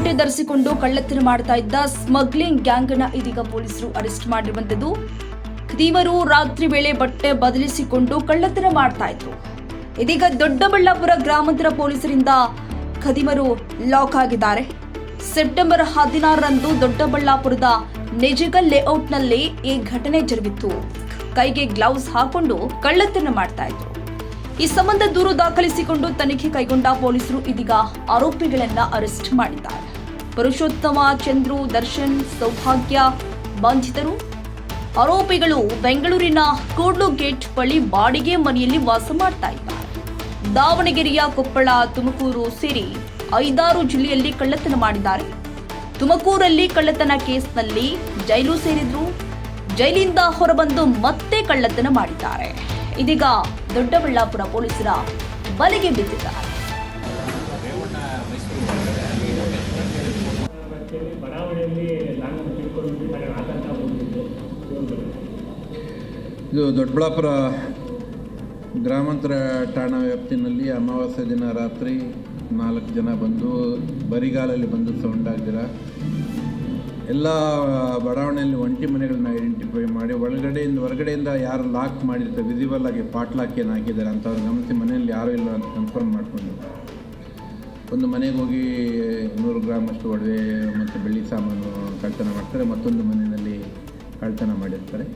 ಬಟ್ಟೆ ಧರಿಸಿಕೊಂಡು ಕಳ್ಳತನ ಮಾಡ್ತಾ ಇದ್ದ ಸ್ಮಗ್ಲಿಂಗ್ ಗ್ಯಾಂಗ್ ಅನ್ನ ಇದೀಗ ಪೊಲೀಸರು ಅರೆಸ್ಟ್ ಮಾಡಿರುವಂತದ್ದು ಖದೀಮರು ರಾತ್ರಿ ವೇಳೆ ಬಟ್ಟೆ ಬದಲಿಸಿಕೊಂಡು ಕಳ್ಳತನ ಮಾಡ್ತಾ ಇದ್ರು. ಇದೀಗ ದೊಡ್ಡಬಳ್ಳಾಪುರ ಗ್ರಾಮಾಂತರ ಪೊಲೀಸರಿಂದ ಖದೀಮರು ಲಾಕ್ ಆಗಿದ್ದಾರೆ. ಸೆಪ್ಟೆಂಬರ್ ಹದಿನಾರರಂದು ದೊಡ್ಡಬಳ್ಳಾಪುರದ ನಿಜಗಲ್ ಲೇಔಟ್ನಲ್ಲಿ ಈ ಘಟನೆ ಜರುಗಿತ್ತು. ಕೈಗೆ ಗ್ಲೌಸ್ ಹಾಕೊಂಡು ಕಳ್ಳತನ ಮಾಡ್ತಾ ಇದ್ರು. ಈ ಸಂಬಂಧ ದೂರು ದಾಖಲಿಸಿಕೊಂಡು ತನಿಖೆ ಕೈಗೊಂಡ ಪೊಲೀಸರು ಇದೀಗ ಆರೋಪಿಗಳನ್ನ ಅರೆಸ್ಟ್ ಮಾಡಿದ್ದಾರೆ. ಪುರುಷೋತ್ತಮ, ಚಂದ್ರು, ದರ್ಶನ್, ಸೌಭಾಗ್ಯ, ಬಂಧಿತರು. ಆರೋಪಿಗಳು ಬೆಂಗಳೂರಿನ ಕೋಡ್ಲು ಗೇಟ್ ಬಳಿ ಬಾಡಿಗೆ ಮನೆಯಲ್ಲಿ ವಾಸ ಮಾಡ್ತಾ ಇದ್ದಾರೆ. ದಾವಣಗೆರೆಯ ಕೊಪ್ಪಳ, ತುಮಕೂರು ಸೇರಿ ಐದಾರು ಜಿಲ್ಲೆಯಲ್ಲಿ ಕಳ್ಳತನ ಮಾಡಿದ್ದಾರೆ. ತುಮಕೂರಲ್ಲಿ ಕಳ್ಳತನ ಕೇಸ್ನಲ್ಲಿ ಜೈಲು ಸೇರಿದ್ರು. ಜೈಲಿಂದ ಹೊರಬಂದು ಮತ್ತೆ ಕಳ್ಳತನ ಮಾಡಿದ್ದಾರೆ. ಇದೀಗ ದೊಡ್ಡಬಳ್ಳಾಪುರ ಪೊಲೀಸರ ಬಲೆಗೆ ಬಿದ್ದಿದ್ದಾರೆ ಇದು ದೊಡ್ಡಬಳ್ಳಾಪುರ ಗ್ರಾಮಾಂತರ ಠಾಣಾ ವ್ಯಾಪ್ತಿನಲ್ಲಿ ಅಮಾವಾಸ್ಯೆ ದಿನ ರಾತ್ರಿ ನಾಲ್ಕು ಜನ ಬಂದು ಬರಿಗಾಲಲ್ಲಿ ಬಂದು ಸೌಂಡ್ ಎಲ್ಲ ಬಡಾವಣೆಯಲ್ಲಿ ಒಂಟಿ ಮನೆಗಳನ್ನ ಐಡೆಂಟಿಫೈ ಒಳಗಡೆಯಿಂದ ಹೊರಗಡೆಯಿಂದ ಯಾರು ಲಾಕ್ ಮಾಡಿರ್ತಾರೆ ವಿಸಿಬಲ್ ಆಗಿ ಪಾಟ್ ಲಾಕ್ ಏನು ಹಾಕಿದ್ದಾರೆ ಅಂಥವ್ರು ಗಮನಿಸಿ ಮನೆಯಲ್ಲಿ ಯಾರೂ ಇಲ್ಲ ಅಂತ ಕನ್ಫರ್ಮ್ ಮಾಡಿಕೊಂಡು. ಒಂದು ಮನೆಗೆ ಹೋಗಿ ನೂರು ಗ್ರಾಮ್ ಅಷ್ಟು ಒಡವೆ ಮತ್ತು ಬೆಳ್ಳಿ ಸಾಮಾನು ಕಳ್ತನ ಮಾಡ್ತಾರೆ, ಮತ್ತೊಂದು ಮನೆಯಲ್ಲಿ ಕಳ್ತನ ಮಾಡಿರ್ತಾರೆ.